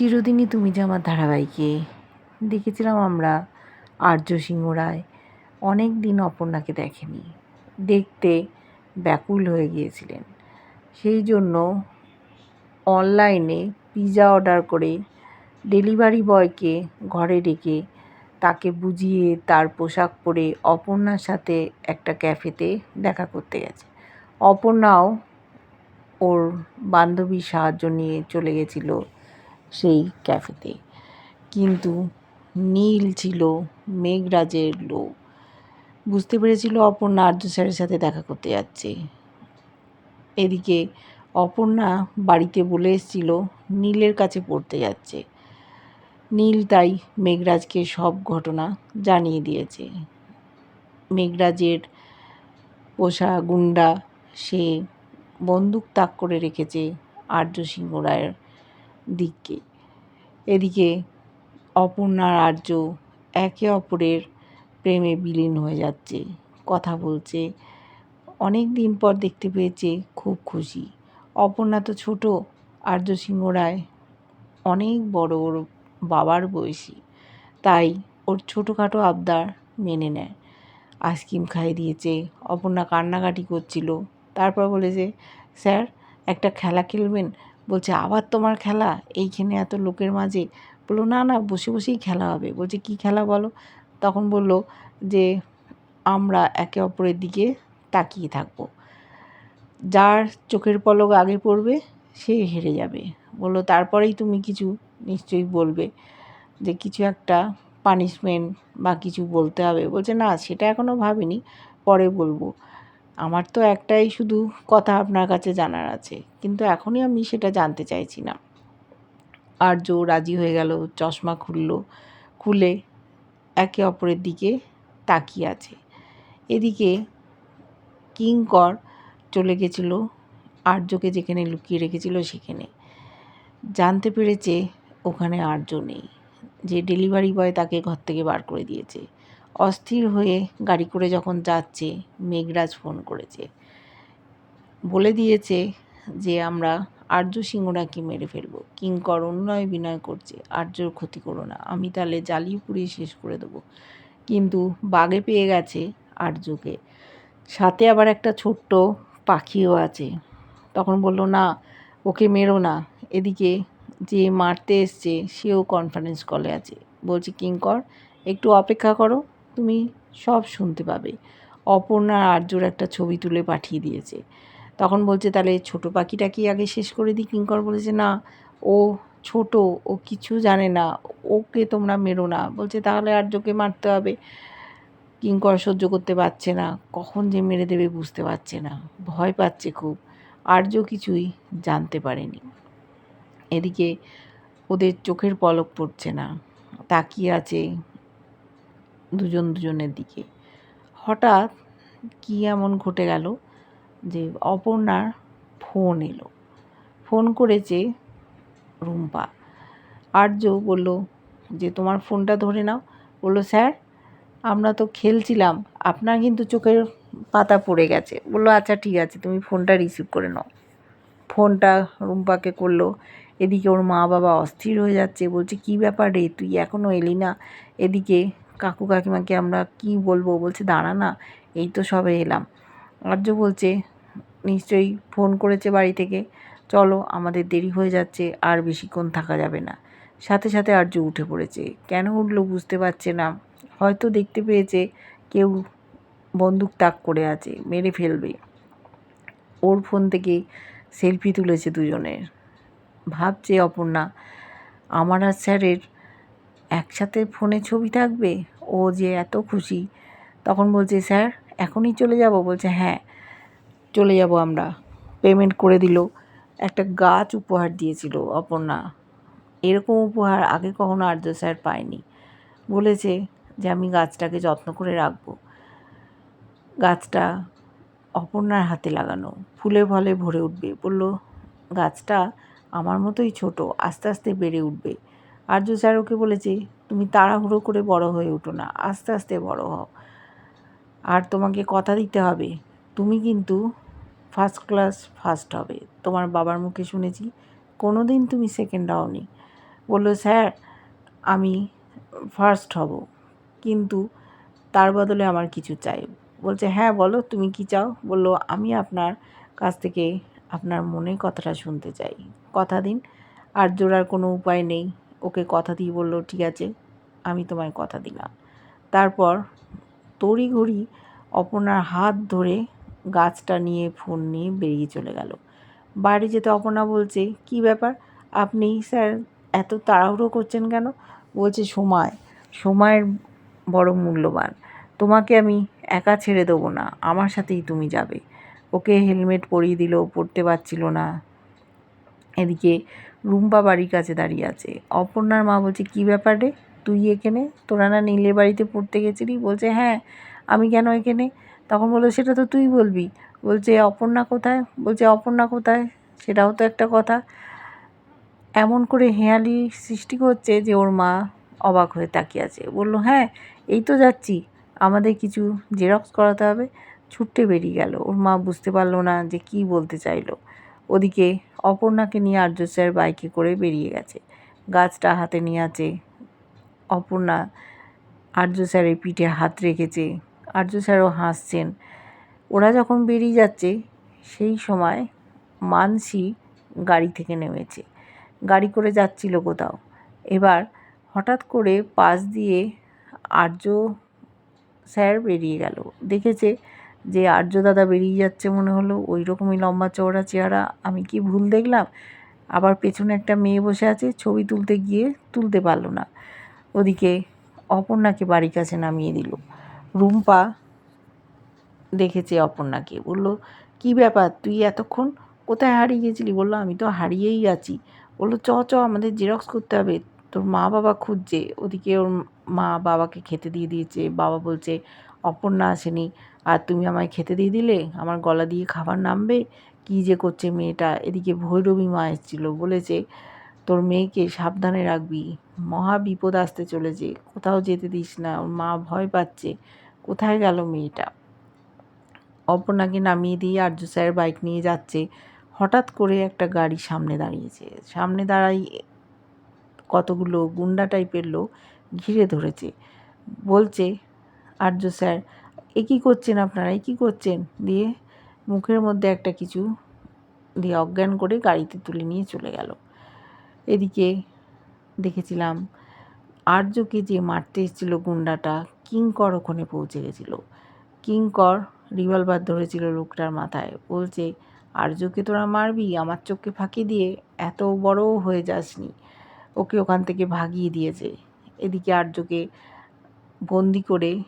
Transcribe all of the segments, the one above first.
চিরদিনই তুমি যে আমার ধারাবাহিকে। দেখেছিলাম আমরা আর্য সিংহ রায় অনেক দিন অপর্ণাকে দেখেনি। দেখতে ব্যাকুল হয়ে গিয়েছিলেন। সেই জন্য অনলাইনে পিৎজা অর্ডার করে ডেলিভারি বয়কে ঘরে ডেকে তাকে বুঝিয়ে তার পোশাক পরে অপর্ণার সাথে একটা ক্যাফেতে দেখা করতে গেছে। অপর্ণাও ওর বান্ধবীর সাহায্য নিয়ে চলে গেছিল সেই ক্যাফেতে। কিন্তু নীল ছিল মেঘরাজের লোক। বুঝতে পেরেছিল অপর্ণা আর্য স্যারের সাথে দেখা করতে যাচ্ছে। এদিকে অপর্ণা বাড়িতে বলে এসেছিল নীলের কাছে পড়তে যাচ্ছে। নীল তাই মেঘরাজকে সব ঘটনা জানিয়ে দিয়েছে। মেঘরাজের পোষা গুন্ডা সে বন্দুক তাক করে রেখেছে আর্য সিংহ রায়ের দিককে। এদিকে অপর্ণার আর্য একে অপরের প্রেমে বিলীন হয়ে যাচ্ছে। কথা বলছে। অনেক দিন পর দেখতে পেয়েছে, খুব খুশি। অপর্ণা তো ছোট, আর্য সিংহ রায় অনেক বড় ওর বাবার বয়সী। তাই ওর ছোটোখাটো আবদার মেনে নেয়। আইসক্রিম খাইয়ে দিয়েছে। অপর্ণা কান্নাকাটি করছিল। তারপর বলেছে, স্যার, একটা খেলা খেলবেন? বলছে, আবার তোমার খেলা? এইখানে এত লোকের মাঝে? বলল, না না, বসে বসেই খেলা হবে। বলছে, কি খেলা বলো? তখন বলল যে, আমরা একে অপরের দিকে তাকিয়ে থাকব। যার চোখের পলক আগে পড়বে, সে হেরে যাবে। বলল, তারপরেই তুমি কিছু নিশ্চয়ই বলবে যে, কিছু একটা পানিশমেন্ট বা কিছু বলতে হবে। বলছে, না, সেটা এখনও ভাবিনি, পরে বলব। আমার তো একটাই শুধু কথা আপনার কাছে জানার আছে, কিন্তু এখনই আমি সেটা জানতে চাইছি না। আর্য রাজি হয়ে গেল, চশমা খুললো, খুলে একে অপরের দিকে তাকিয়ে আছে। এদিকে কিঙ্কর চলে গেছিল, আর্যকে যেখানে লুকিয়ে রেখেছিল সেখানে। জানতে পেরেছে ওখানে আর্য নেই, যে ডেলিভারি বয় তাকে ঘর থেকে বার করে দিয়েছে। অস্থির হয়ে গাড়ি করে যখন যাচ্ছে, মেঘরাজ ফোন করেছে। বলে দিয়েছে যে, আমরা আর্য সিংহরাকে মেরে ফেলব। কিঙ্কর অন্যয় বিনয় করছে। আর্যর ক্ষতি করো না। আমি তাহলে জ্বালিয়ে পুড়িয়ে শেষ করে দেবো। কিন্তু বাগে পেয়ে গেছে আর্যকে। সাথে আবার একটা ছোট্ট পাখিও আছে। তখন বলল, না, ওকে মেরো না। এদিকে যে মারতে এসছে, সেও কনফারেন্স কলে আছে। বলছে, কিঙ্কর, একটু অপেক্ষা করো। তুমি সব শুনতে পাবে। অপর্ণা আর্যর একটা ছবি তুলে পাঠিয়ে দিয়েছে। তখন বলছে, তাহলে ছোটো পাখিটাকে আগে শেষ করে দিই? কিঙ্কর বলেছে, না, ও ছোট, ও কিছু জানে না, ওকে তোমরা মেরো না। বলছে, তাহলে আর্যকে মারতে হবে। কিঙ্কর সহ্য করতে পারছে না, কখন যে মেরে দেবে বুঝতে পারছে না, ভয় পাচ্ছে খুব। আর্য কিছুই জানতে পারেনি। এদিকে ওদের চোখের পলক পড়ছে না, তাকিয়ে আছে দুজন দুজনের দিকে। হঠাৎ কী এমন ঘটে গেল যে অপর্ণার ফোন এলো। ফোন করেছে রুম্পা। আর্য বলল, যে তোমার ফোনটা ধরে নাও। বলল, স্যার, আমরা তো খেলছিলাম, আপনার কিন্তু চোখের পাতা পড়ে গেছে। বলল আচ্ছা ঠিক আছে, তুমি ফোনটা রিসিভ করে নাও। ফোনটা রুম্পাকে করল, এদিকে ওর মা বাবা অস্থির হয়ে যাচ্ছে। বলছে, কী ব্যাপার রে, তুই এখনও এলি না? এদিকে কাকু কাকিমাকে আমরা কি বলব? বলছে, দাঁড়া না, এই তো সবে এলাম। আর্য বলছে, নিশ্চয়ই ফোন করেছে বাড়ি থেকে। চলো, আমাদের দেরি হয়ে যাচ্ছে, আর বেশিক্ষণ থাকা যাবে না। সাথে সাথে আর্য উঠে পড়েছে। কেন উঠল বুঝতে পারছে না। হয়তো দেখতে পেয়েছে, কেউ বন্দুক তাক করে আছে, মেরে ফেলবে। ওর ফোন থেকে সেলফি তুলেছে দুজনের। ভাবছে অপর্ণা, আমার আর স্যারের একসাথে ফোনে ছবি থাকবে? ও যে এত খুশি। তখন বলছে, স্যার, এখনই চলে যাব? বলছে হ্যাঁ চলে যাব আমরা। পেমেন্ট করে দিল। একটা গাছ উপহার দিয়েছিল অপর্ণা। এরকম উপহার আগে কখনো আর্য স্যার পায়নি। বলেছে যে, আমি গাছটাকে যত্ন করে রাখব। গাছটা অপর্ণার হাতে লাগানো। ফুলে ফলে ভরে উঠবে। বলল, গাছটা আমার মতোই ছোট, আস্তে আস্তে বেড়ে উঠবে। আর্য স্যার ওকে বলেছে, তুমি তাড়াহুড়ো করে বড় হয়ে উঠো না, আস্তে আস্তে বড় হও। আর তোমাকে কথা দিতে হবে, তুমি কিন্তু ফার্স্ট ক্লাস ফার্স্ট হবে। তোমার বাবার মুখে শুনেছি কোনো দিন তুমি সেকেন্ড হওনি। বলল, স্যার, আমি ফার্স্ট হব, কিন্তু তার বদলে আমার কিছু চাই। বলছে হ্যাঁ বলো, তুমি কি চাও? বলল, আমি আপনার কাছ থেকে আপনার মনের কথাটা শুনতে চাই। কথা দিন, আর জোড়ার কোনো উপায় নেই। ওকে কথা দিয়ে বলল, ঠিক আছে, আমি তোমায় কথা দিলাম। তারপর তড়িঘড়ি অপর্ণার হাত ধরে গাছটা নিয়ে ফোন নিয়ে বেরিয়ে চলে গেল। বাড়ি যেতে অপর্ণা বলছে, কি ব্যাপার? আপনি স্যার এত তাড়াহুড়ো করছেন কেন? বলছে, সময়, সময়ের বড় মূল্যবান। তোমাকে আমি একা ছেড়ে দেবো না, আমার সাথেই তুমি যাবে। ওকে হেলমেট পরিয়ে দিল পরতে পারছিল না। এদিকে রুম্পা বাড়ির কাছে দাঁড়িয়ে আছে। অপর্ণার মা বলছে, কী ব্যাপার? তুই এখানে? তোরা না নীলের বাড়িতে পড়তে গেছিলি? বলছে হ্যাঁ আমি কেন এখানে? তখন বলল, সেটা তো তুই বলবি। বলছে, অপর্ণা কোথায়? বলছে, অপর্ণা কোথায়? সেটাও তো একটা কথা। এমন করে হেঁয়ালি সৃষ্টি করছে যে ওর মা অবাক হয়ে তাকিয়ে আছে। বলল হ্যাঁ এই তো যাচ্ছি। আমাদের কিছু জেরক্স করাতে হবে। ছুটতে বেরিয়ে গেল। ওর মা বুঝতে পারল না যে কি বলতে চাইলো। ওদিকে অপর্ণাকে নিয়ে আর্য স্যার বাইকে করে বেরিয়ে গেছে। গাছটা হাতে নিয়ে আছে। অপর্ণা আর্য স্যারের পিঠে হাত রেখেছে। আর্য স্যারও হাসছেন। ওরা যখন বেরিয়ে যাচ্ছে, সেই সময় মানসি গাড়ি থেকে নেমেছে। গাড়ি করে যাচ্ছিল কোথাও। এবার হঠাৎ করে পাশ দিয়ে আর্য স্যার বেরিয়ে গেল। দেখেছে যে আর্য দাদা বেরিয়ে যাচ্ছে মনে হলো ওই রকমই লম্বা চওড়া চেহারা, আমি কি ভুল দেখলাম? আবার পেছনে একটা মেয়ে বসে আছে, ছবি তুলতে গিয়ে তুলতে পারল না। ওদিকে অপর্ণাকে বাড়ির কাছে নামিয়ে দিল। রুম্পা দেখেছে অপর্ণাকে, বলল, কি ব্যাপার? তুই এতক্ষণ কোথায় হারিয়ে গেছিলি? বলল, আমি তো হারিয়েই আছি। বলল, চ চ, আমাদের জেরক্স করতে হবে। তোর মা বাবা খুঁজছে, ওদিকে ওর মা বাবাকে খেতে দিয়ে দিয়েছে, বাবা বলছে, অপর্ণা আসেনি, আর তুমি আমায় খেতে দিয়ে দিলে? আমার গলা দিয়ে খাবার নামবে? কী যে করছে মেয়েটা? এদিকে ভৈরবী মা এসেছিল, বলেছে, তোর মেয়েকে সাবধানে রাখবি, মহা বিপদ আসতে চলেছে, কোথাও যেতে দিস না, ওর মা ভয় পাচ্ছে, কোথায় গেল মেয়েটা? অপর্ণাকে নামিয়ে দিয়ে আর্য স্যার বাইক নিয়ে যাচ্ছে, হঠাৎ করে একটা গাড়ি সামনে দাঁড়িয়েছে, সামনে দাঁড়াই কতগুলো গুন্ডা টাইপের লোক ঘিরে ধরেছে। বলছে, আর্য স্যার, এ কী করছেন আপনারা? এ কী করছেন? দিয়ে মুখের মধ্যে একটা কিছু দিয়ে অজ্ঞান করে গাড়িতে তুলে নিয়ে চলে গেল। এদিকে দেখেছিলাম, আর্যকে যে মারতে এসেছিল গুন্ডাটা, কিঙ্কর ওখানে পৌঁছে গেছিল। কিঙ্কর রিভলভার ধরেছিল লোকটার মাথায়। বলছে, আর্যকে তোরা মারবি? আমার চোখকে ফাঁকি দিয়ে? এত বড়ও হয়ে যাসনি? ওকে ওখান থেকে ভাগিয়ে দিয়েছে। এদিকে আর্যকে বন্দি করে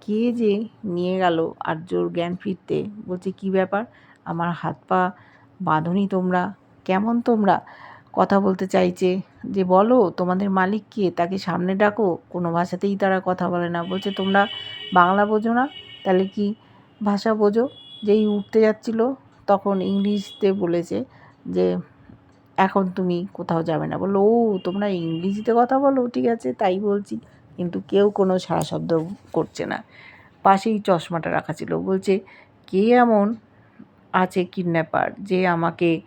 কে যে নিয়ে গেল আর্যর জ্ঞান ফিরতে, বলছে, কি ব্যাপার? আমার হাত পা বাঁধনি তোমরা? কেমন তোমরা? কথা বলতে চাইছে যে, বলো, তোমাদের মালিক কে? তাকে সামনে ডাকো। কোনো ভাষাতেই তারা কথা বলে না। বলছে, তোমরা বাংলা বোঝো না? তাহলে কি ভাষা বোঝো? যেই উঠতে যাচ্ছিল, তখন ইংলিশতে বলেছে যে এখন তুমি কোথাও যাবে না। বলল, ও, তোমরা ইংরেজিতে কথা বলো, ঠিক আছে, তাই বলছি। কিন্তু কেউ কোনো সারা শব্দ করছে না। পাশেই চশমাটা রাখা ছিল। বলছে, কে এমন আছে কিডন্যাপার যে আমাকে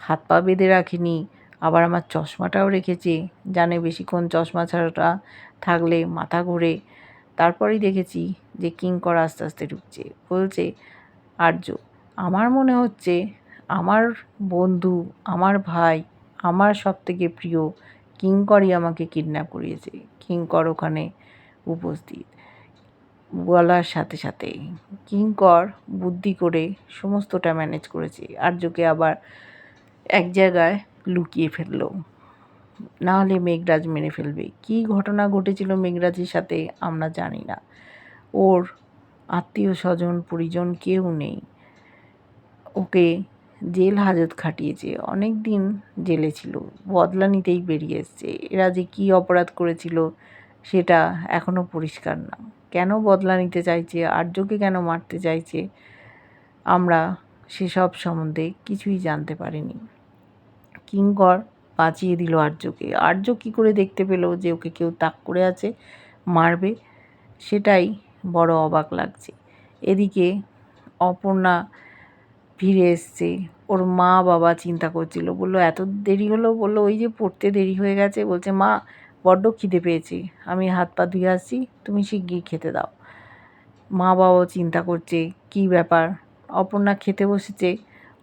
হাত পা বেঁধে রাখেনি, আবার আমার চশমাটাও রেখেছে? জানে বেশিক্ষণ চশমা ছাড়াটা থাকলে মাথা ঘুরে। তারপরেই দেখেছি যে কিঙ্কর আস্তে আস্তে ঢুকছে। বলছে, আর্য, আমার মনে হচ্ছে আমার বন্ধু, আমার ভাই, আমার সব থেকে প্রিয় কিঙ্করই আমাকে কিডন্যাপ করিয়েছে। কিঙ্কর ওখানে উপস্থিত। বলার সাথে সাথে কিঙ্কর বুদ্ধি করে সমস্তটা ম্যানেজ করেছে। আর্যকে আবার এক জায়গায় লুকিয়ে ফেলল। নাহলে মেঘরাজ মেরে ফেলবে। কি ঘটনা ঘটেছিল মেঘরাজের সাথে আমরা জানি না। ওর আত্মীয় স্বজন পরিজন কেউ নেই। ওকে জেল হাজত খাটিয়েছে অনেক দিন জেলে ছিল, বদলা নিতেই বেরিয়ে এসছে। এরা যে কী অপরাধ করেছিল সেটা এখনও পরিষ্কার না। কেন বদলা নিতে চাইছে, আর্যকে কেন মারতে চাইছে, আমরা সেসব সম্বন্ধে কিছুই জানতে পারিনি। কিঙ্কর বাঁচিয়ে দিল আর্যকে। আর্য কী করে দেখতে পেল যে ওকে কেউ তাক করে আছে, মারবে, সেটাই বড় অবাক লাগছে। এদিকে অপর্ণা ফিরে এসছে। ওর মা বাবা চিন্তা করছিল। বলল, এত দেরি হলো? বলল, ওই যে পড়তে দেরি হয়ে গেছে। বলছে, মা, বড্ড খিদে পেয়েছি। আমি হাত পা ধুয়ে আসছি, তুমি শিগগির খেতে দাও। মা বাবাও চিন্তা করছে, কি ব্যাপার? অপর্ণা খেতে বসেছে,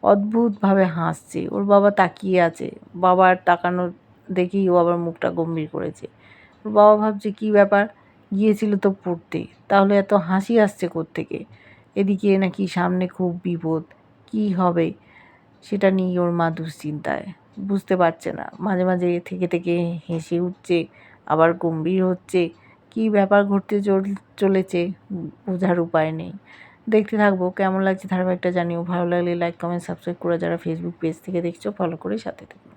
অদ্ভুতভাবে হাসছে। ওর বাবা তাকিয়ে আছে। বাবার তাকানো দেখেই ও আবার মুখটা গম্ভীর করেছে। ওর বাবা ভাবছে, কি ব্যাপার? গিয়েছিল তো পড়তে। তাহলে এত হাসি আসছে থেকে এদিকে নাকি সামনে খুব বিপদ। কি হবে? সেটা নিয়ে ওর মা দুশ্চিন্তায়। বুঝতে পারছে না। মাঝে মাঝে থেকে থেকে হেসে উঠছে, আবার গম্ভীর হচ্ছে। কি ব্যাপার ঘটতে চল- চলেছে? বোঝার উপায় নেই। দেখতে থাকব। কেমন লাগছে ধারাবাহিকটা জানিও। ভালো লাগলে লাইক কমেন্ট সাবস্ক্রাইব করে যারা ফেসবুক পেজ থেকে দেখছ ফলো করে সাথে থাকো।